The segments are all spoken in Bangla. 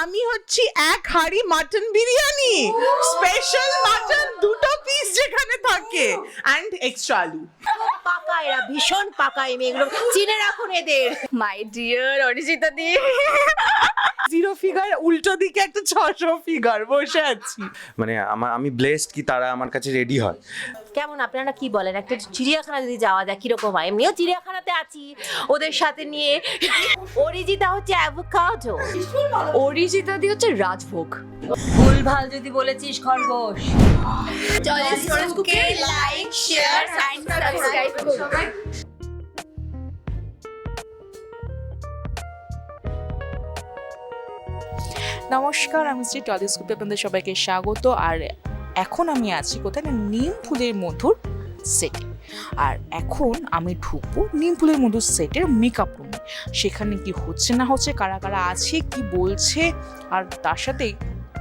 আমি হচ্ছি এক হাড়ি মাটন বিরিয়ানি। স্পেশাল মাটন দুটো পিস যেখানে থাকে। অ্যান্ড এক্সট্রা আলু। পাকা এরা ভীষণ পাকা এই মেয়েগুলো। চিনে রাখুন এদের। My dear Arijita di. Zero figure উল্টো দিকে একটা ছশো ফিগার বসে আছি। মানে আমার আমি ব্লেসড কি তারা আমার কাছে রেডি হয়? কেমন? আপনারা কি বলেন? একটা চিড়িয়াখানা যদি যাওয়া যায় কীরকম হয়? এমনিও চিড়িয়াখানাতে আছি। ওদের সাথে নিয়ে অরিজিতা হচ্ছে অ্যাভোকাডো অরিজিতা দি হচ্ছে রাজভোগ। ভুলভাল যদি বলেছিস খরগোশ। জলিস্কুকে লাইক শেয়ার সাবস্ক্রাইব নমস্কার, আমি শ্রী টলিস্কোপে আপনাদের সবাইকে স্বাগত। আর এখন আমি আছি কোথায়? না নিম ফুলের মধুর সেটে আর এখন আমি ঢুকবো নিম ফুলের মধুর সেটের মেকআপ রুমে সেখানে কি হচ্ছে না হচ্ছে, কারা কারা আছে, কি বলছে, আর তার সাথে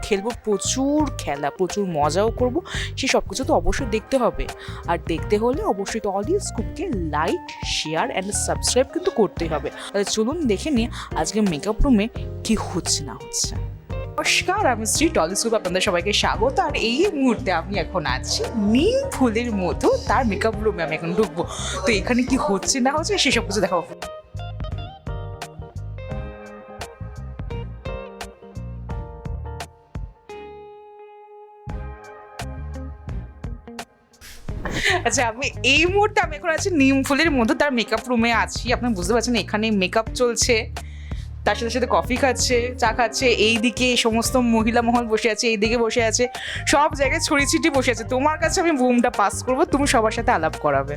খেলব, প্রচুর খেলা, প্রচুর মজাও করব, সে সব কিছু তো অবশ্যই দেখতে হবে। আর দেখতে হলে অবশ্যই টলি স্কুপকে লাইক শেয়ার অ্যান্ড সাবস্ক্রাইব কিন্তু করতেই হবে। তাহলে চলুন দেখে নিই আজকে মেকআপ রুমে কী হচ্ছে না হচ্ছে। নমস্কার, আমি শ্রী টলিস্কোপ আপনাদের সবাইকে স্বাগত। আর এই মুহূর্তে আমি এখন আছি নিম ফুলের মতো, তার মেকআপ রুমে আমি এখন ঢুকবো। তো এখানে কি হচ্ছে না হচ্ছে সেসব কিছু দেখাবো। আচ্ছা আমি এই মুহূর্তে আমি এখন আছি নিম ফুলের মধ্যে, তার মেকআপ রুমে আছি। আপনি বুঝতে পারছেন এখানে মেকআপ চলছে, তার সাথে সাথে কফি খাচ্ছে, চা খাচ্ছে এই এইদিকে সমস্ত মহিলা মহল বসে আছে, এইদিকে বসে আছে, সব জায়গায় ছড়িয়ে ছিটি বসে আছে। তোমার কাছে আমি বুমটা পাস করব, তুমি সবার সাথে আলাপ করাবে।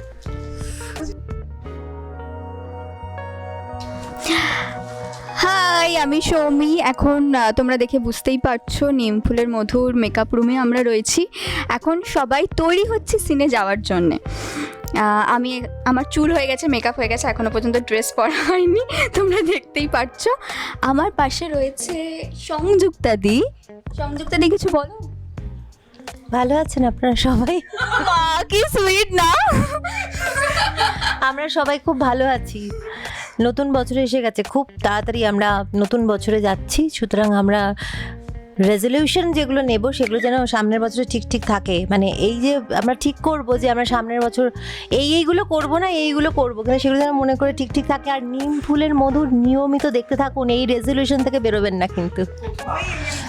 হাই আমি সৌমি। এখন তোমরা দেখে বুঝতেই পারছ নিম ফুলের মধুর মেকআপ রুমে আমরা রয়েছি। এখন সবাই তৈরি হচ্ছে সিনে যাওয়ার জন্যে। আমি আমার চুল হয়ে গেছে মেকআপ হয়ে গেছে এখনও পর্যন্ত ড্রেস পরা হয়নি তোমরা দেখতেই পারছ। আমার পাশে রয়েছে সংযুক্তা দি। সংযুক্তা দি কিছু বলো? ভালো আছেন আপনারা সবাই? কি সুইট না? আমরা সবাই খুব ভালো আছি। নতুন বছর এসে গেছে। খুব তাড়াতাড়ি আমরা নতুন বছরে যাচ্ছি। সুতরাং আমরা রেজলিউশন যেগুলো নেব সেগুলো যেন সামনের বছরে ঠিক ঠিক থাকে। মানে এই যে আমরা ঠিক করব যে আমরা সামনের বছর এই এইগুলো করব না এইগুলো করব কিন্তু সেগুলো যেন মনে করে ঠিক ঠিক থাকে। আর নিম ফুলের মধুর নিয়মিত দেখতে থাকুন এই রেজলিউশন থেকে বেরোবেন না কিন্তু।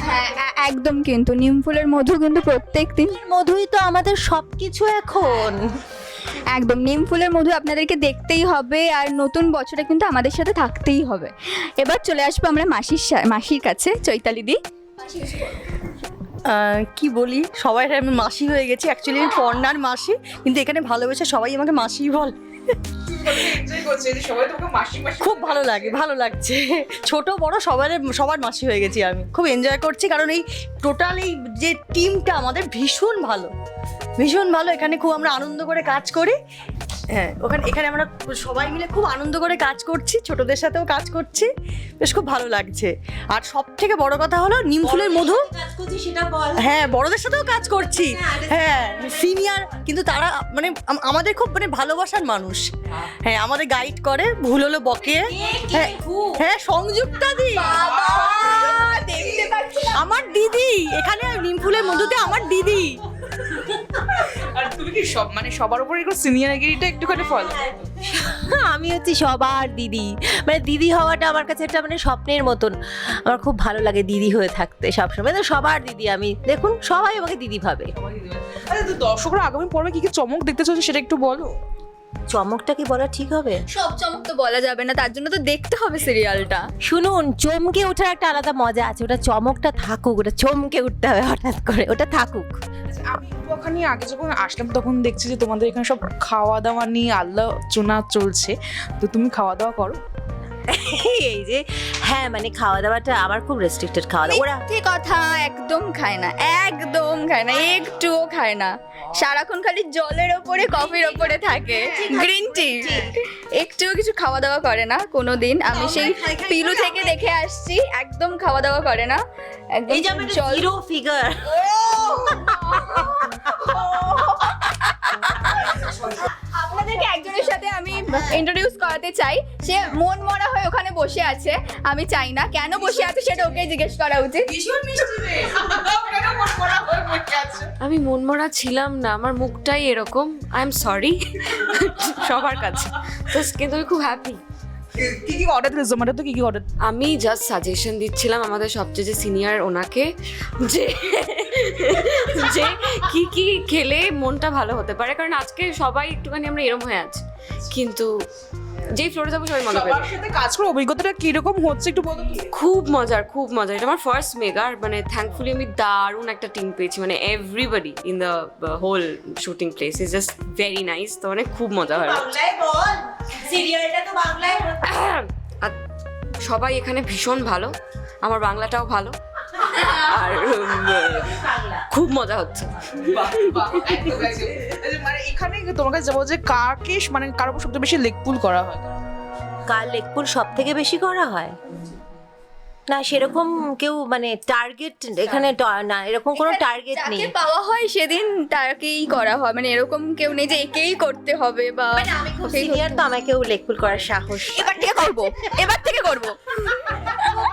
হ্যাঁ একদম কিন্তু। নিম ফুলের মধু কিন্তু প্রত্যেক দিন মধুই তো আমাদের সব কিছু এখন। একদম নিম ফুলের মধু আপনাদেরকে দেখতেই হবে আর নতুন বছরে কিন্তু আমাদের সাথে থাকতেই হবে। এবার চলে আসব আমরা মাসির মাসির কাছে চৈতালি দি। আহ, কি বলি? সবাই আমি মাসি হয়ে গেছি। অ্যাকচুয়ালি আমি পর্ণার মাসি, কিন্তু এখানে ভালোবেসে সবাই আমাকে মাসি বল। খুব ভালো লাগে, ভালো লাগছে। ছোট, বড়, সবার সবার মাসি হয়ে গেছি আমি। খুব এনজয় করছি, কারণ এই টোটাল এই যে টিমটা আমাদের ভীষণ ভালো। ভীষণ ভালো, এখানে খুব আমরা আনন্দ করে কাজ করি। হ্যাঁ ওখানে এখানে আমরা সবাই মিলে খুব আনন্দ করে কাজ করছি ছোটদের সাথেও কাজ করছি। বেশ খুব ভালো লাগছে। আর সব থেকে বড় কথা হলো নিম ফুলের মধু। হ্যাঁ বড়দের সাথেও কাজ করছি। হ্যাঁ সিনিয়র কিন্তু তারা মানে আমাদের খুব মানে ভালোবাসার মানুষ। হ্যাঁ আমাদের গাইড করে ভুল হলো বকে। হ্যাঁ হ্যাঁ সংযুক্তা দি। আমার দিদি এখানে নিমফুলের মধুতে আমার দিদি। আর তুমি কি সব মানে সবার উপরে একটু সিনিয়রগিরিটা একটুখানি ফলো? আমি হচ্ছি সবার দিদি। মানে দিদি হওয়াটা আমার কাছে একটা মানে স্বপ্নের মতন। আমার খুব ভালো লাগে দিদি হয়ে থাকতে সবসময়। তো সবার দিদি আমি। দেখুন সবাই আমাকে দিদি ভাবে। আচ্ছা তো দর্শকরা আগামী পর্বে কি কি চমক দেখতে চলছে সেটা একটু বলো। চমকটা কি বলা ঠিক হবে? সব চমক তো বলা যাবে না তার জন্য তো দেখতে হবে সিরিয়ালটা শুনুন চমকে ওঠার একটা আলাদা মজা আছে। ওটা চমকটা থাকুক ওটা চমকে উঠতে হবে হঠাৎ করে। ওটা থাকুক। আমি ওখানে আগে যখন আসলাম তখন দেখছি যে তোমাদের এখানে সব খাওয়া দাওয়া নিয়ে আলোচনা চলছে। তো তুমি খাওয়া দাওয়া করো। এই যে হ্যাঁ মানে খাওয়া দাওয়াটা আমার খুব রেস্ট্রিক্টেড খাওয়া দাওয়া ওরা মিথ্যে কথা একদম খায় না একদম খায় না একটুও খায় না। সারাক্ষণ খালি জলের ওপরে কফির ওপরে থাকে। গ্রিন টি একটুও কিছু খাওয়া দাওয়া করে না কোনো দিন আমি সেই পিলু থেকে দেখে আসছি একদম খাওয়া দাওয়া করে না। একদম এই যে জল জিরো ফিগার আপনাদের তোমাদেরকে একজনের সাথে আমি ইন্ট্রোডিউস করাতে চাই। সে মন মরা হয়ে ওখানে বসে আছে আমি চাই না। কেন বসে আছে সেটা ওকে জিজ্ঞেস করা উচিত। আমি মনমরা ছিলাম না আমার মুখটাই এরকম। আই এম সরি সবার কাছে। তো কিন্তু আমি খুব হ্যাপি কি কি অর্ডার দিলে জোম্যাটো কি কি অর্ডার আমি জাস্ট সাজেশন দিচ্ছিলাম আমাদের সবচেয়ে যে সিনিয়র ওনাকে যে যে কি কি খেলে মনটা ভালো হতে পারে। কারণ আজকে সবাই একটুখানি আমরা এরম হয়ে আছি। কিন্তু যেই ফ্লোরে যাব সবাই মজা সবার সাথে কাজ করে অভিজ্ঞতাটা কীরকম হচ্ছে একটু বলো তো। খুব মজার খুব মজার। এটা আমার ফার্স্ট মেগা মানে থ্যাঙ্কফুলি আমি দারুণ একটা টিম পেয়েছি। মানে everybody in the whole shooting place is just very nice তো মানে খুব মজা হয়। আর সবাই এখানে ভীষণ ভালো। আমার বাংলাটাও ভালো। আর খুব মজা হচ্ছে মানে এখানে তোমার কাছে যাব যে কাকে মানে কার সবচেয়ে বেশি লেকপুল করা হয় কার লেগপুল সব থেকে বেশি করা হয় না সেরকম কেউ মানে টার্গেট এখানে টা- না এরকম কোনো টার্গেট নেই যাকে পাওয়া হয় সেদিন তাকেই করা হয়। মানে এরকম কেউ নেই যে একেই করতে হবে বা মানে আমি খুব সিনিয়র তো আমাকেও লেগপুল করার সাহস। এবার থেকে করব। এবার থেকে করব।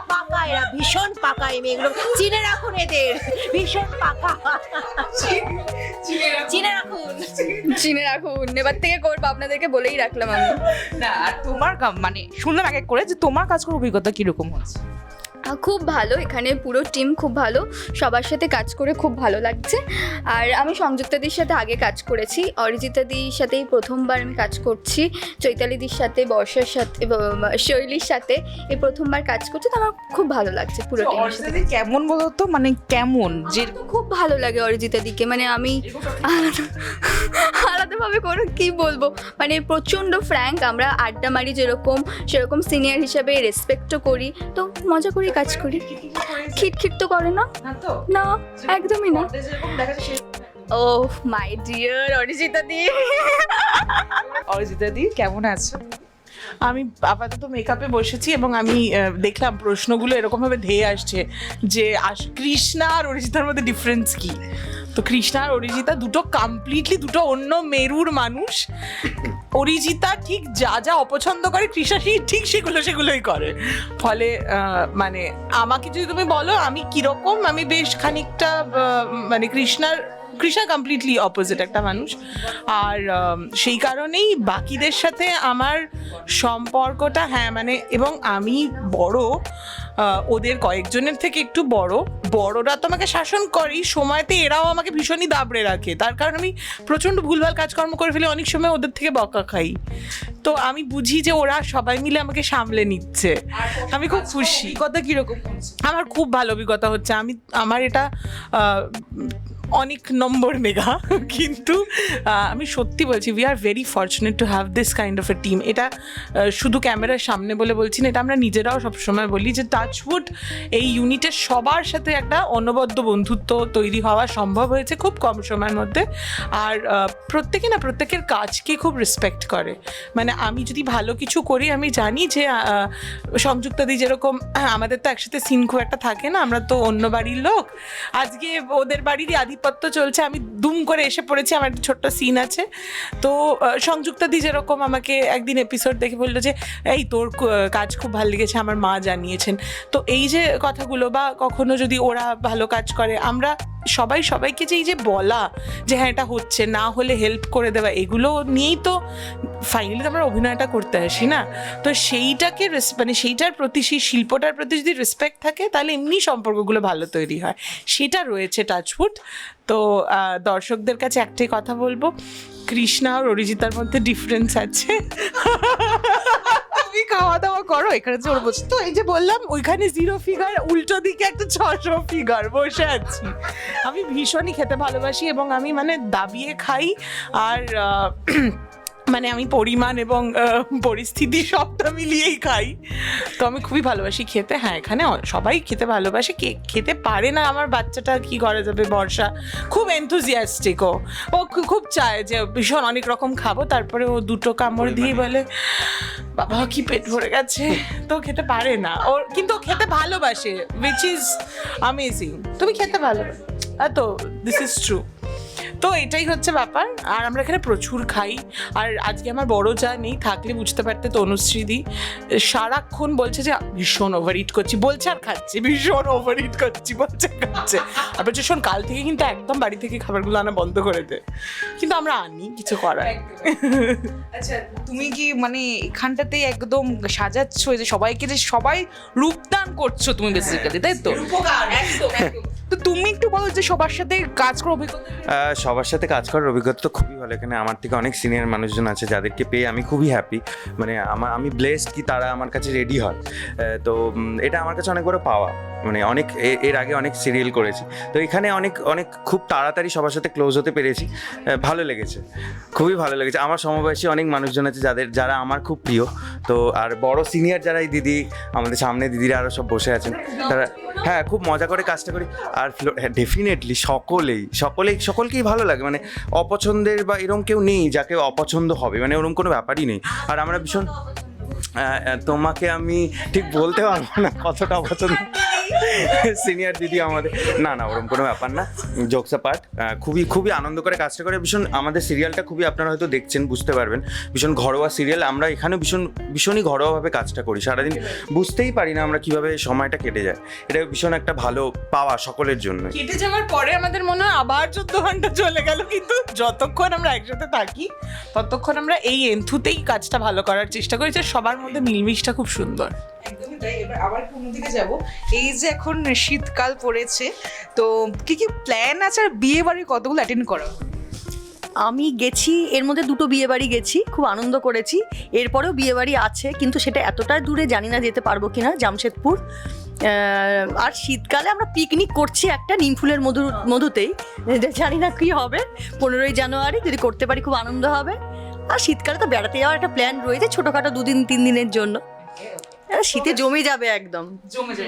পাকা এরা ভীষণ পাকা এই মেয়েগুলো। চিনে রাখুন এদের। ভীষণ পাকা। চিনে রাখুন। চিনে রাখুন। এবার থেকে করব আপনাদেরকে বলেই রাখলাম আমি। না আর তোমার মানে শুনলাম এক এক করে যে তোমার কাজ করার অভিজ্ঞতা কীরকম হচ্ছে খুব ভালো এখানে পুরো টিম খুব ভালো সবার সাথে কাজ করে খুব ভালো লাগছে। আর আমি সংযুক্তাদির সাথে আগে কাজ করেছি অরিজিতাদির সাথেই প্রথমবার আমি কাজ করছি চৈতালিদির সাথে বর্ষার সাথে শৈলীর সাথে এই প্রথমবার কাজ করছি তো আমার খুব ভালো লাগছে পুরো টিমের সাথে। কেমন বলো তো? মানে কেমন? যে খুব ভালো লাগে অরিজিতাদিকে মানে আমি আলাদা আলাদাভাবে কোনো কি বলব? মানে প্রচণ্ড ফ্র্যাঙ্ক আমরা আড্ডা মারি যেরকম সেরকম সিনিয়র হিসাবে রেসপেক্টও করি তো মজা করে কাজ করি। খিটখিট তো করে না? না তো না একদমই না। ও মাই ডিয়ার অরিজিতা দি। অরিজিতা দি কেমন আছো? আমি আপাতত মেকআপে বসেছি এবং আমি দেখলাম প্রশ্নগুলো এরকম ভাবে ধেয়ে আসছে যে আস- কৃষ্ণা আর অরিজিতার মধ্যে ডিফারেন্স কি? তো কৃষ্ণা আর অরিজিতা দুটো কমপ্লিটলি দুটো অন্য মেরুর মানুষ। অরিজিতা ঠিক যা যা অপছন্দ করে সেই ঠিক সেগুলো সেগুলোই করে। ফলে মানে আমাকে যদি তুমি বলো আমি কীরকম, আমি বেশ খানিকটা মানে কৃষ্ণার, কৃষ্ণা কমপ্লিটলি অপোজিট একটা মানুষ। আর সেই কারণেই বাকিদের সাথে আমার সম্পর্কটা হ্যাঁ মানে এবং আমি বড় ওদের কয়েকজনের থেকে একটু বড়। বড়রা তো আমাকে শাসন করেই সময়তে এরাও আমাকে ভীষণই দাবড়ে রাখে। তার কারণ আমি প্রচণ্ড ভুলভাল কাজকর্ম করে ফেলি অনেক সময় ওদের থেকে বকা খাই। তো আমি বুঝি যে ওরা সবাই মিলে আমাকে সামলে নিচ্ছে। আমি খুব খুশি। কথা কীরকম আমার খুব ভালো অভিজ্ঞতা হচ্ছে। আমি আমার এটা অনেক নম্বর মেগা কিন্তু আমি সত্যি বলছি we are very fortunate to have this kind of a team এটা শুধু ক্যামেরার সামনে বলে বলছি না এটা আমরা নিজেরাও সবসময় বলি যে টাচউড এই ইউনিটের সবার সাথে একটা অনবদ্য বন্ধুত্ব তৈরি হওয়া সম্ভব হয়েছে খুব কম সময়ের মধ্যে। আর প্রত্যেকে না প্রত্যেকের কাজকে খুব রেসপেক্ট করে। মানে আমি যদি ভালো কিছু করি, আমি জানি যে সংযুক্তাদি যেরকম, আমাদের তো একসাথে সিন খুব একটা থাকে না, আমরা তো অন্য বাড়ির লোক। আজকে ওদের বাড়িরই আধিপত্য চলছে, আমি দুম করে এসে পড়েছি, আমার একটা ছোট্ট সিন আছে। তো সংযুক্তাদি যেরকম আমাকে একদিন এপিসোড দেখে বলল যে, এই তোর কাজ খুব ভালো লেগেছে, আমার মা জানিয়েছেন। তো এই যে কথাগুলো বা কখনো যদি ওরা ভালো কাজ করে, আমরা সবাই সবাইকে যে এই যে বলা যে হ্যাঁ এটা হচ্ছে, না হলে হেল্প করে দেওয়া, এগুলো নিয়েই তো ফাইনালি তো আমরা অভিনয়টা করতে আসি, না? তো সেইটাকে মানে সেইটার প্রতি, সেই শিল্পটার প্রতি যদি রেসপেক্ট থাকে, তাহলে এমনি সম্পর্কগুলো ভালো তৈরি হয়। সেটা রয়েছে টাচফুট তো দর্শকদের কাছে একটাই কথা বলব কৃষ্ণা আর অরিজিতার মধ্যে ডিফারেন্স আছে। তুমি খাওয়া দাওয়া করো, এখানে ওর বলছে। তো এই যে বললাম, ওইখানে জিরো ফিগার উল্টো দিকে একটা ছশো ফিগার বসে আছি। আমি ভীষণই খেতে ভালোবাসি এবং আমি মানে দাবিয়ে খাই। আর মানে আমি পরিমাণ এবং পরিস্থিতি সবটা মিলিয়েই খাই। তো আমি খুবই ভালোবাসি খেতে। হ্যাঁ এখানে সবাই খেতে ভালোবাসে। কে খেতে পারে না আমার বাচ্চাটা কি করা যাবে বর্ষা। খুব এনথুজিয়াস্টিক ও। ও খুব চায় যে ভীষণ অনেক রকম খাব। তারপরে ও দুটো কামড় দিয়ে বলে বাবা কি পেট ভরে গেছে। তো খেতে পারে না। ওর কিন্তু ও খেতে ভালোবাসে উইচ ইজ অ্যামেজিং তুমি খেতে ভালোবাসো তো দিস ইজ ট্রু তো এটাই হচ্ছে ব্যাপার। আর আমরা এখানে প্রচুর খাই। আর আজকে আমার বড় যা নেই থাকলে বুঝতে পারতে তনুশ্রীদি সারাক্ষণ বলছে যে ভীষণ ওভার ইট করছি। বলছে আর খাচ্ছি ভীষণ ওভার ইট করছি বলছে খাচ্ছে। আর বলছে শোন কাল থেকে কিন্তু একদম বাড়ি থেকে খাবারগুলো আনা বন্ধ করে দে। কিন্তু আমরা আনি কিছু করার আচ্ছা তুমি কি মানে এখানটাতে একদম সাজাচ্ছ? যে সবাইকে যে সবাই রূপদান করছ তুমি বেসিক্যালি তাই তো? একদম একদম। তো তুমি একটু বলো যে সবার সাথে কাজ করার অভিজ্ঞতা সবার সাথে কাজ করার অভিজ্ঞতা তো খুবই ভালো। এখানে আমার থেকে অনেক সিনিয়র মানুষজন আছে যাদেরকে পেয়ে আমি খুবই হ্যাপি মানে আমার আমি ব্লেসড কি তারা আমার কাছে রেডি হয়। তো এটা আমার কাছে অনেক বড় পাওয়া মানে অনেক এর আগে অনেক সিরিয়াল করেছি। তো এখানে অনেক অনেক খুব তাড়াতাড়ি সবার সাথে ক্লোজ হতে পেরেছি। ভালো লেগেছে। খুবই ভালো লেগেছে। আমার সমবয়সী অনেক মানুষজন আছে যাদের, যারা আমার খুব প্রিয়। তো আর বড় সিনিয়র যারা এই দিদি, আমাদের সামনে দিদিরা আরও সব বসে আছেন, তারা হ্যাঁ খুব মজা করে কাজটা করি। আর হ্যাঁ ডেফিনেটলি সকলেই সকলেই, সকলকেই ভালো লাগে। মানে অপছন্দের বা এরকম কেউ নেই যাকে অপছন্দ হবে। মানে ওরকম কোনো ব্যাপারই নেই। আর আমরা ভীষণ তোমাকে আমি ঠিক বলতে পারব না কতটা অপছন্দ। সিনিয়র দিদি আমাদের। না না ওরকম কোনো ব্যাপার না। জোকসা পার্ট খুবই খুবই আনন্দ করে কাজটা করে। ভীষণ আমাদের সিরিয়ালটা খুবই আপনারা হয়তো দেখছেন বুঝতে পারবেন। ভীষণ ঘরোয়া সিরিয়াল আমরা এখানে ভীষণ ভীষণই ঘরোয়াভাবে কাজটা করি। সারাদিন বুঝতেই পারি না আমরা কীভাবে সময়টা কেটে যায়। এটা ভীষণ একটা ভালো পাওয়া সকলের জন্য কেটে যাওয়ার পরে আমাদের মনে হয় আবার চোদ্দ ঘণ্টা চলে গেল কিন্তু যতক্ষণ আমরা একসাথে থাকি ততক্ষণ আমরা এই এন্থুতেই কাজটা ভালো করার চেষ্টা করি যে সবার মধ্যে মিলমিশটা খুব সুন্দর। একদমই তাই। এবার আবার কোনো দিকে যাব? এই যে এখন শীতকাল পড়েছে, তো কি কি প্ল্যান আছে আর বিয়ে বাড়ি কতগুলো অ্যাটেন্ড করা? আমি গেছি, এর মধ্যে দুটো বিয়ে বাড়ি গেছি, খুব আনন্দ করেছি। এরপরেও বিয়ে বাড়ি আছে, কিন্তু সেটা এতটা দূরে জানি না যেতে পারব কিনা, জামশেদপুর। আর শীতকালে আমরা পিকনিক করছি একটা নিমফুলের মধু, মধুতেই। জানি না কি হবে, পনেরোই জানুয়ারি, যদি করতে পারি খুব আনন্দ হবে। আর শীতকালে তো বেড়াতে যাওয়ার একটা প্ল্যান রয়েছে, ছোটোখাটো দুদিন, তিন দিনের জন্য। শীতে জমে যাবে একদম।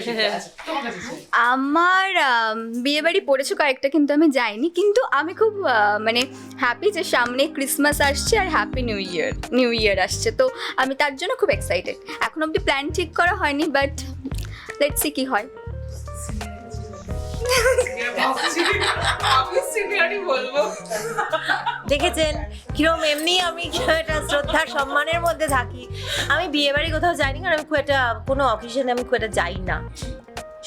শীতকাল। আচ্ছা? আমার বিয়ে বাড়ি পড়েছে কয়েকটা কিন্তু আমি যাইনি। কিন্তু আমি খুব মানে হ্যাপি যে সামনে ক্রিসমাস আসছে আর happy new year new year আসছে। তো আমি তার জন্য খুব এক্সাইটেড এখন অব্দি প্ল্যান ঠিক করা হয়নি বাট লেটস সি কি হয়। দেখেছেন? কিরম এমনি আমি একটা শ্রদ্ধা, সম্মানের মধ্যে থাকি। আমি বিয়ে বাড়ি কোথাও যাইনি, কারণ আমি খুব একটা কোনো অকেশনে আমি খুব একটা যাই না।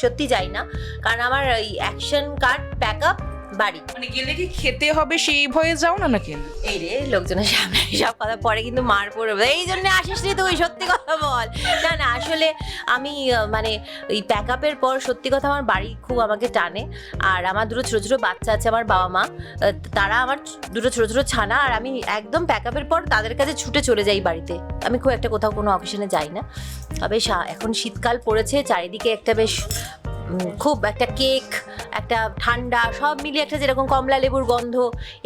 সত্যি যাই না। কারণ আমার এই অ্যাকশন কার্ড প্যাক আপ বাড়ি। মানে গেলে কি খেতে হবে সেই ভয়ে যাও না নাকি? এই রে লোকজনের সামনে সব কথা পরে কিন্তু মার পড়বে। এই জন্য আসিস নি তুই সত্যি কথা বল। না না আসলে আমি মানে এই প্যাক আপের পর সত্যি কথা আমার বাড়ি খুব আমাকে টানে। আর আমার দুটো ছোটো ছোটো বাচ্চা আছে আমার বাবা মা। তারা আমার দুটো ছোটো ছোটো ছানা আর আমি একদম প্যাক আপের পর তাদের কাছে ছুটে চলে যাই বাড়িতে। আমি খুব একটা কোথাও কোনো অকেশনে যাই না। তবে এখন শীতকাল পড়েছে চারিদিকে একটা বেশ খুব একটা কেক, একটা ঠান্ডা, সব মিলিয়ে একটা যেরকম কমলা লেবুর গন্ধ,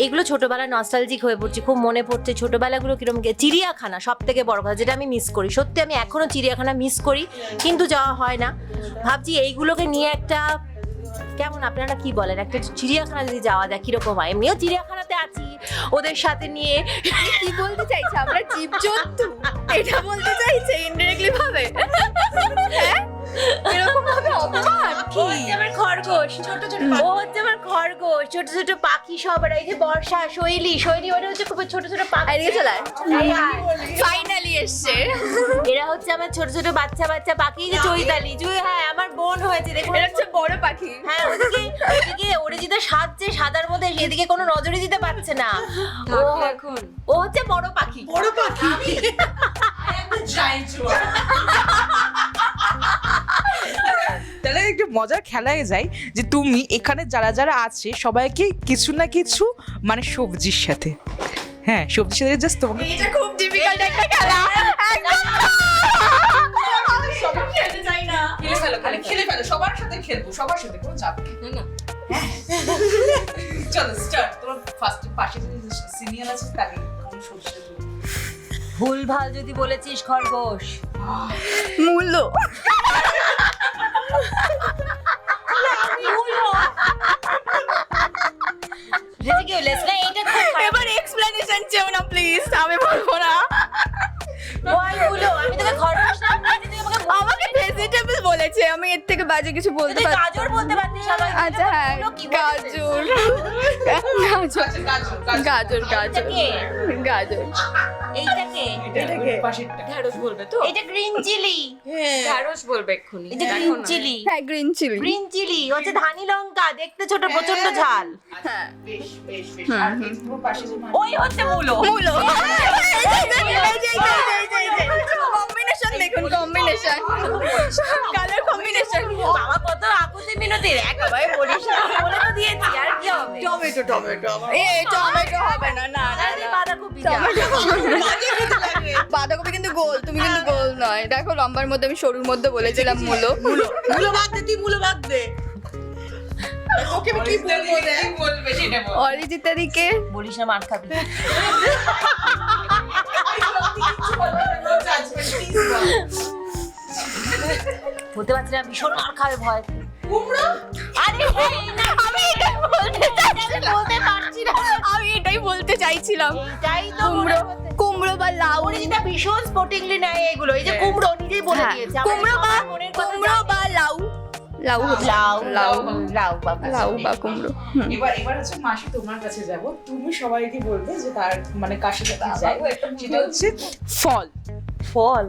এগুলো ছোটবেলায় নস্টালজিক হয়ে পড়ছে, খুব মনে পড়ছে। ছোটবেলাগুলো কীরকম চিড়িয়াখানা সব থেকে বড় কথা, যেটা আমি মিস করি। সত্যি আমি এখনও চিড়িয়াখানা মিস করি, কিন্তু যাওয়া হয় না। ভাবছি এইগুলোকে নিয়ে একটা, কেমন আপনারা কি বলেন? একটা চিড়িয়াখানা যদি যাওয়া যায়, কীরকম হয়? এমনিও চিড়িয়াখানাতে আছি, ওদের সাথে নিয়ে। কি বলতে চাইছে? আমরা জীবজন্তু? এটা বলতে চাইছে ইনডিরেক্টলি ভাবে। হ্যাঁ? এরকম ভাবে অপমান হচ্ছে আমার খরগোশ ছোট ছোট ও হচ্ছে আমার খরগোশ ছোট ছোট পাখি সব আর এই যে বর্ষা শৈলী শৈলী ওটা হচ্ছে খুব ছোট ছোট পাখি। এদিকে চলে। ফাইনালি এসছে। এরা হচ্ছে আমার ছোট ছোট বাচ্চা বাচ্চা পাখি। যে চৈতালি জুই হ্যাঁ আমার বোন হয়েছে দেখুন। এটা হচ্ছে বড় পাখি। হ্যাঁ ওদিকে ওদিকে অরিজিতা সাজছে সাদার মধ্যে এদিকে কোনো নজরই দিতে পারছে না। ও এখন ও হচ্ছে বড় পাখি। বড় পাখি? তাহলে একটু মজার খেলায় যাই যে তুমি এখানে যারা যারা আছে সবাইকে কিছু না কিছু মানে সবজির সাথে। হ্যাঁ সবজির সাথে জাস্ট তোমাকে এটা খুব ডিফিকাল্ট একটা খেলা। খেলে ফেলো খালি খেলে ফেলো সবার সাথে খেলব সবার সাথে কোনো চাপ না না। চলো স্টার্ট তোমার ফার্স্ট পাশে যে সিনিয়র আছে তাকে ভুল ভালো যদি বলেছিস খরগোশ। মূল্য। এবার এক্সপ্লেনেশন চেও না প্লিজ আমি বলব না। আমাকে ভেজিটেবল বলেছে আমি এর থেকে বাজে কিছু বলতে গাজর বলতে পারতিস সবাই আচ্ছা হ্যাঁ গাজর। গাজর গাজর। গাজর গাজর। এইটাকে ঢ্যাঁড়স বলবে তো? এটা গ্রিন চিলি। ঢ্যাঁড়স বলবে এক্ষুনি। এটা গ্রিন চিলি। হ্যাঁ গ্রিন চিলি। Green chilli. হচ্ছে ধানি লঙ্কা দেখতে ছোট প্রচণ্ড ঝাল। হ্যাঁ। ওই হচ্ছে মূলো। মূলো। কম্বিনেশন দেখুন কম্বিনেশন কালার কম্বিনেশন বাবা কত আকুতি মিনতি একেবারে বলিস না, টমেটো টমেটো। এ টমেটো হবে না না। বাঁধাকপি বাঁধাকপি কিন্তু গোল তুমি কিন্তু গোল নয়। দেখো লম্বার মধ্যে আমি সরুর মধ্যে বলেছিলাম মূলো। মুলো। মুলো বাদ দে তুই মুলো বাদ দে। ওকে আমি কি বলব দেখ? অরিজিতা দিকে? বলিস না মার খাবি। বলতে পারছি না ভীষণ মার খাবে ভয়। আরে আমি এটাই বলতে চাইছিলাম বলতে পারছি না আমি এটাই বলতে চাইছিলাম। এটাই তো কুমড়ো কুমড়ো বা লাউ। যেটা ভীষণ স্পোর্টিংলি নেয় এগুলো। এই যে কুমড়ো নিজেই বলে হ্যাঁ, দিয়েছে। কুমড়ো বা কথা কুমড়ো বা লাউ। লাউ লাউ লাউ লাউ। লাউ বা কুমড়ো। এবার এবার হচ্ছে মাসি তোমার কাছে যাব। তুমি সবাইকে বলবে যে তার মানে কার সাথে কি যায়। সেটা হচ্ছে ফল। ফল?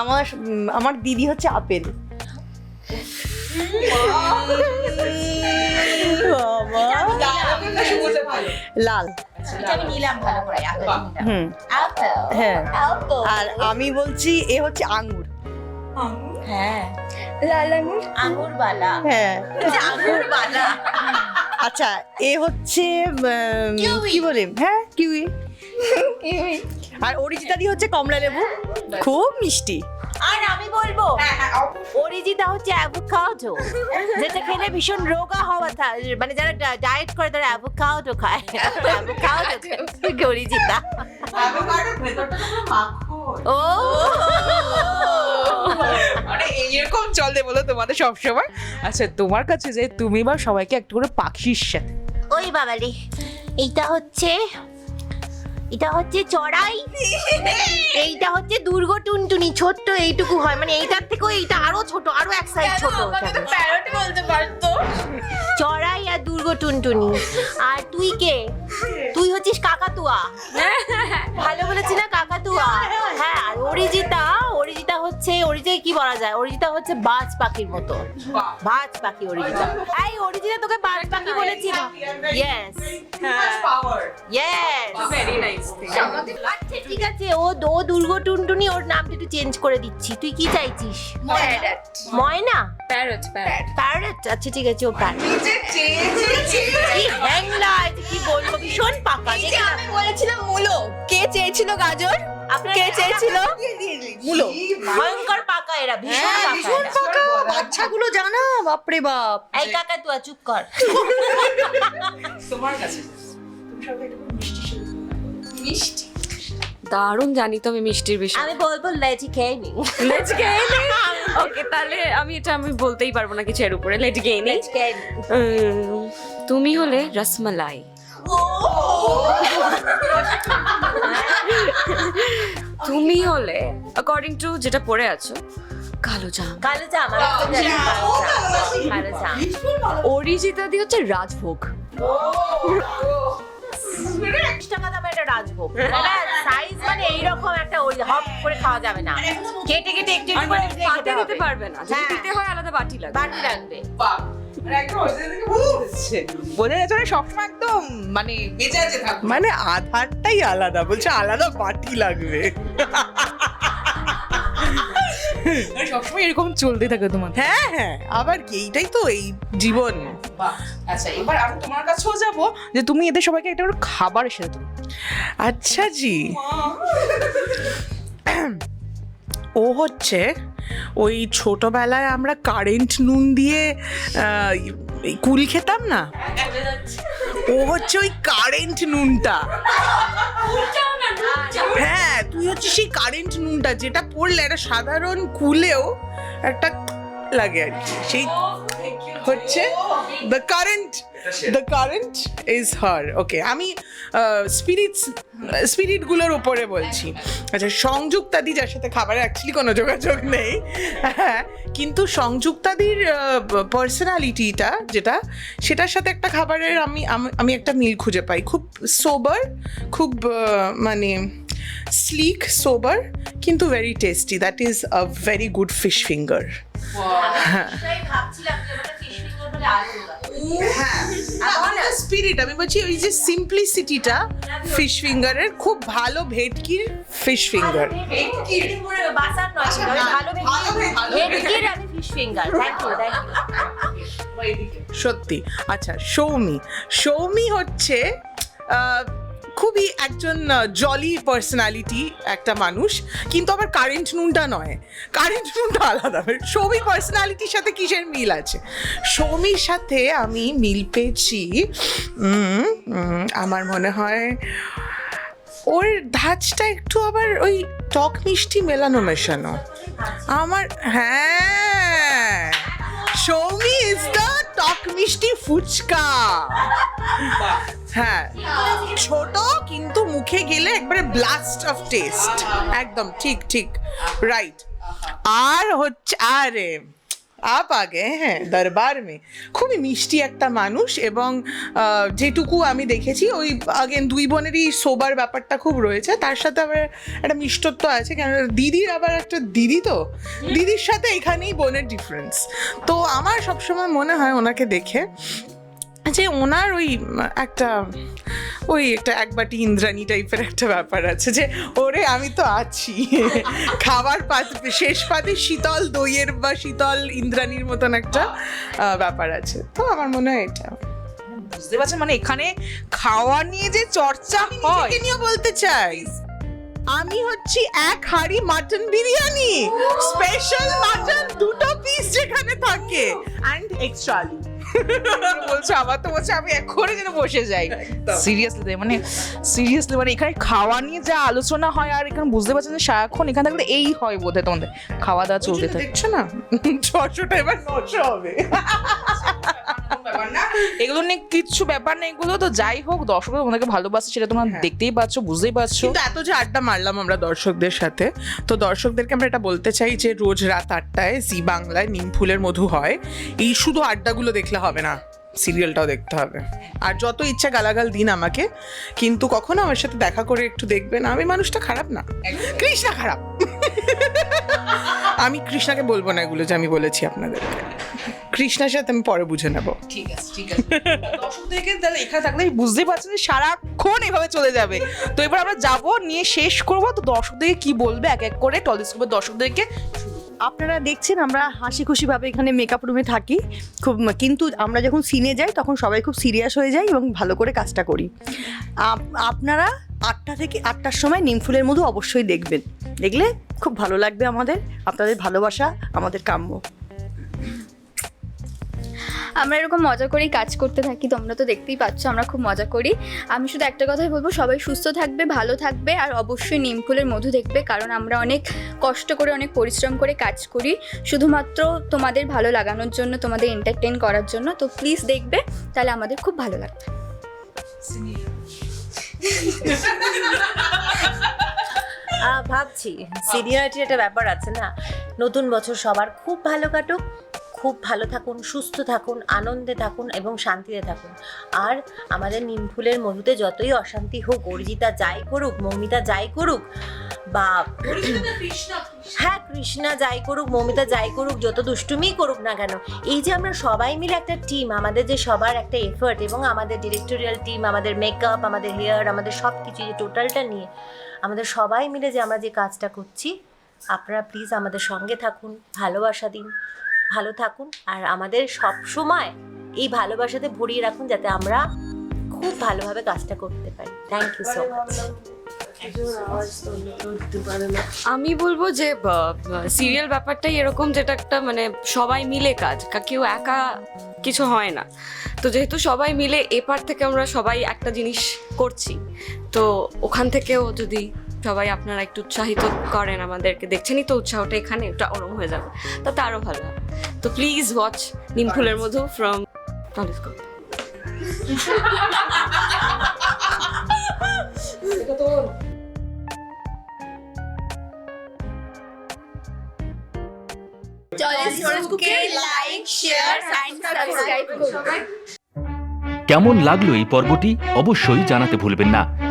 আমার আমার দিদি হচ্ছে আপেল। লাল। আমি নিলাম ভালো করে হুম। আপেল হ্যাঁ। আর আমি বলছি এ হচ্ছে আঙ্গুর। হ্যাঁ লাল আঙুর আঙ্গুর বালা হ্যাঁ। আঙ্গুর বালা আচ্ছা এ হচ্ছে কি বলে? হ্যাঁ কিউই। কিউই। আর অরিজিতা দি হচ্ছে কমলা লেবু। খুব মিষ্টি। আর আমি বলব অরিজিতা হচ্ছে অ্যাভোকাডো। যেটা খেলে ভীষণ রোগা হওয়া থা- মানে যারা ডায়েট করে তারা অ্যাভোকাডো খায়। অ্যাভোকাডো অরিজিতা। ও! মানে এইরকম চলে বলো তোমাদের সবসময়। আচ্ছা তোমার কাছে যে তুমি বা সবাইকে একটু করে পাখির সাথে। ওই বাবারে এইটা হচ্ছে এটা হচ্ছে চড়াই। এইটা হচ্ছে দুর্গ টুনটুনি ছোট্ট এইটুকু হয়। মানে এইটার থেকেও এইটা আরও ছোট আরও এক সাইজ ছোট প্যারট বলতে পারতো? চড়াই আর দুর্গ টুনটুনি। আর তুই কে? তুই হচ্ছিস কাকাতুয়া। ভালো বলেছি না কাকাতুয়া? হ্যাঁ আর অরিজিতা অরিজিতা হচ্ছে অরিজিতা কি বলা যায়? অরিজিতা হচ্ছে বাজ পাখির মতো। বাজ পাখি অরিজিতা। এই অরিজিতা তোকে বাজ পাখি বলেছি না। ইয়েস ইয়েস ভেরি নাইস আচ্ছা ঠিক আছে ও ও দুর্গ টুনটুনি ওর নামটা একটু চেঞ্জ করে দিচ্ছি। তুই কি চাইছিস? ময়না। প্যারট প্যারট প্যারেট আচ্ছা ঠিক আছে ও প্যারেট কি হ্যাংলা এটা কি বলব? ভীষণ পাকা আমি বলেছিলাম মূলো। কে চেয়েছিল গাজর? কে চেয়েছিল? মুলো। ভয়ঙ্কর পাকা এরা ভীষণ পাকা এরা। বাচ্চাগুলো জানা বাপরে বাপ। এই কাকা তুই চুপ কর। তোমার কাছে। দারুণ জানি তো আমি মিষ্টির বিষয়। আমি বলব লেজি খেয়ে নি লেটস গেইন ওকে তাহলে আমি এটা আমি বলতেই পারব না কিছু এর উপরে। লেট গেইন লেজি খেয়ে নি তুমি হলে রসমালাই। তুমি হলে অ্যাকর্ডিং টু যেটা পড়ে আছো কালো জাম। কালো জাম কালো জাম। অরিজিতা দি হচ্ছে রাজভোগ। টাকা দামের একটা রাজভোগ। সাইজ মানে এইরকম একটা ওই হপ করে খাওয়া যাবে না। কেটে কেটে একটু একটু করে খেতে দিতে পারবে না। যদি হ্যাঁ। দিতে হয় আলাদা বাটি লাগবে। বাটি লাগবে। বোঝা যাচ্ছে সবসময় একদম মানে মেজাজে থাকবে মানে আধারটাই আলাদা বলছে আলাদা বাটি লাগবে। মানে সবসময় এরকম চলতে থাকে তোমার হ্যাঁ হ্যাঁ আবার কি? এইটাই তো এই জীবন। বাহ আচ্ছা এবার আমি তোমার কাছেও যাব যে তুমি এদের সবাইকে একটা করে খাবার এসে দেবো আচ্ছা জি। ও হচ্ছে ওই ছোটবেলায় আমরা কারেন্ট নুন দিয়ে কুল খেতাম না? ও হচ্ছে ওই কারেন্ট নুনটা। হ্যাঁ তুই হচ্ছে সেই কারেন্ট নুনটা যেটা পড়লে একটা সাধারণ কুলেও একটা লাগে আর কি সেই হচ্ছে the current the current is her okay আমি স্পিরিটস স্পিরিটগুলোর উপরে বলছি। আচ্ছা সংযুক্তাদি যার সাথে খাবারের অ্যাকচুয়ালি কোনো যোগাযোগ নেই হ্যাঁ কিন্তু সংযুক্তাদির পার্সোনালিটিটা যেটা সেটার সাথে একটা খাবারের আমি আমি- একটা মিল খুঁজে পাই। খুব সোবার খুব মানে স্লিক সোবার কিন্তু very tasty that is a very good fish finger spirit আমি বলছি ওই যে সিম্পলিসিটিটা ফিশ ফিঙ্গারের খুব ভালো ভেটকির ফিশ ফিঙ্গার সত্যি। আচ্ছা সৌমি। সৌমি হচ্ছে আহ, খুবই একজন জলি পার্সোনালিটি একটা মানুষ, কিন্তু আবার কারেন্ট নুনটা নয়। কারেন্ট নুনটা আলাদা। সৌমি পার্সোনালিটির সাথে কিসের মিল আছে? সৌমির সাথে আমি মিল পেয়েছি আমার মনে হয় ওর ধাঁচটা একটু আবার ওই টক মিষ্টি মেলানো মেশানো। আমার হ্যাঁ সৌমি ইজ দ্য টক মিষ্টি ফুচকা। হ্যাঁ ছোট কিন্তু মুখে গেলে একবারে ব্লাস্ট অফ টেস্ট একদম, ঠিক ঠিক রাইট আর হচ্ছে, আরে আপ আগে হ্যাঁ দরবার মে। খুবই মিষ্টি একটা মানুষ এবং যেটুকু আমি দেখেছি, ওই আগেন দুই বোনেরই সোবার ব্যাপারটা খুব রয়েছে। তার সাথে আবার একটা মিষ্টত্ব আছে, কেন দিদির আবার একটা দিদি তো? দিদির সাথে এখানেই বোনের ডিফারেন্স তো আমার সবসময় মনে হয় ওনাকে দেখে যে ওনার ওই একটা ওই একটা একবাটি ইন্দ্রাণী টাইপের একটা ব্যাপার আছে যে ওরে আমি তো আছি। খাবার পাত শেষ পাতে শীতল দইয়ের বা শীতল ইন্দ্রাণীর মতন একটা ব্যাপার আছে। তো আমার মনে হয় এটা। বুঝতে পারছেন? মানে এখানে খাওয়া নিয়ে যে চর্চা হয়। নিয়ে বলতে চাই। আমি হচ্ছি এক হাড়ি মাটন বিরিয়ানি। স্পেশাল মাটন দুটো পিস যেখানে থাকে। অ্যান্ড এক্সট্রা আলু। বলছে আমার তো বলছে আমি এক্ষুনি যেন বসে যাই। সিরিয়াসলি মানে সিরিয়াসলি মানে এখানে খাওয়া নিয়ে যা আলোচনা হয় আর এখানে বুঝতে পারছেন যে সারাক্ষণ এখানে থাকলে এই হয় বোধহয় তোমাদের। খাওয়া দাওয়া চলতে থাকে। দেখছ না? ছশোটা এবার নশো হবে। এগুলো নিয়ে কিচ্ছু ব্যাপার নেই এগুলো তো যাই হোক দর্শকরা তোমাদেরকে ভালোবাসে সেটা তোমরা দেখতেই পাচ্ছ বুঝতেই পারছ কিন্তু এত যে আড্ডা মারলাম আমরা দর্শকদের সাথে তো দর্শকদেরকে আমরা এটা বলতে চাই যে রোজ রাত আটটায় জি বাংলায় নিম ফুলের মধু হয় এই শুধু আড্ডাগুলো দেখলে হবে না। সিরিয়ালটাও দেখতে হবে। আর যত ইচ্ছা গালাগাল দিন আমাকে, কিন্তু কখনো আমার সাথে দেখা করে একটু দেখবেন, আমি মানুষটা খারাপ না। কৃষ্ণা খারাপ। আমি কৃষ্ণাকে বলব না এগুলো যে আমি বলেছি আপনাদেরকে। কৃষ্ণার সাথে আমি পরে বুঝে নেব। ঠিক আছে ঠিক আছে। দর্শকদেরকে তাহলে এখানে থাকলে পারছেন সারাক্ষণ এভাবে চলে যাবে। তো এবার আমরা যাব, নিয়ে শেষ করব। তো দর্শকদেরকে কি বলবে? এক এক করে টলিস্কোপের দর্শকদেরকে আপনারা দেখছেন, আমরা হাসি খুশিভাবে এখানে মেকআপ রুমে থাকি। খুব, কিন্তু আমরা যখন সিনে যাই, তখন সবাই খুব সিরিয়াস হয়ে যাই এবং ভালো করে কাজটা করি। আপ- আপনারা আটটা থেকে আটটার সময় নিমফুলের মধু অবশ্যই দেখবেন। দেখলে খুব ভালো লাগবে আমাদের, আপনাদের ভালোবাসা, আমাদের কাম্য। আমরা এরকম মজা করেই কাজ করতে থাকি, তোমরা তো দেখতেই পাচ্ছ আমরা খুব মজা করি। আমি শুধু একটা কথাই বলব, সবাই সুস্থ থাকবে, ভালো থাকবে, আর অবশ্যই নিম ফুলের মধু দেখবে, কারণ আমরা অনেক কষ্ট করে, অনেক পরিশ্রম করে কাজ করি। শুধুমাত্র তোমাদের ভালো লাগানোর জন্য, তোমাদের এন্টারটেন করার জন্য, তো প্লিজ দেখবে, তাহলে আমাদের খুব ভালো লাগবে। ভাবছি সিনিয়রিটির একটা ব্যাপার আছে না? নতুন বছর সবার খুব ভালো কাটুক খুব ভালো থাকুন সুস্থ থাকুন আনন্দে থাকুন এবং শান্তিতে থাকুন। আর আমাদের নিমফুলের মধুতে যতই অশান্তি হোক অর্জিতা যাই করুক মৌমিতা যাই করুক বা হ্যাঁ কৃষ্ণা যাই করুক মৌমিতা যাই করুক যত দুষ্টুমি করুক না কেন এই যে আমরা সবাই মিলে একটা টিম আমাদের যে সবার একটা এফার্ট এবং আমাদের ডিরেক্টোরিয়াল টিম আমাদের মেকআপ আমাদের হেয়ার আমাদের সব কিছু যে টোটালটা নিয়ে আমাদের সবাই মিলে যে আমরা যে কাজটা করছি আপনারা প্লিজ আমাদের সঙ্গে থাকুন ভালোবাসা দিন। ভালো থাকুন আর আমাদের সব সময় এই ভালোবাসাতে ভরিয়ে রাখুন যাতে আমরা খুব ভালোভাবে কাজটা করতে পারি। থ্যাংক ইউ সো মাচ আমি বলব যে সিরিয়াল ব্যাপারটাই এরকম যেটা একটা মানে সবাই মিলে কাজ কেউ একা কিছু হয় না। তো যেহেতু সবাই মিলে এপার থেকে আমরা সবাই একটা জিনিস করছি, তো ওখান থেকেও যদি সবাই আপনারা একটু উৎসাহিত করেন আমাদেরকে। দেখছেনই তো উৎসাহটা এখানে একটু ওরম হয়ে যাবে। তাতে আরও ভালো হবে তো প্লিজ ওয়াচ নিমফুলের মধু ফ্রম টলিস্কোপ কেমন লাগল এই পর্বটি? অবশ্যই জানাতে ভুলবেন না।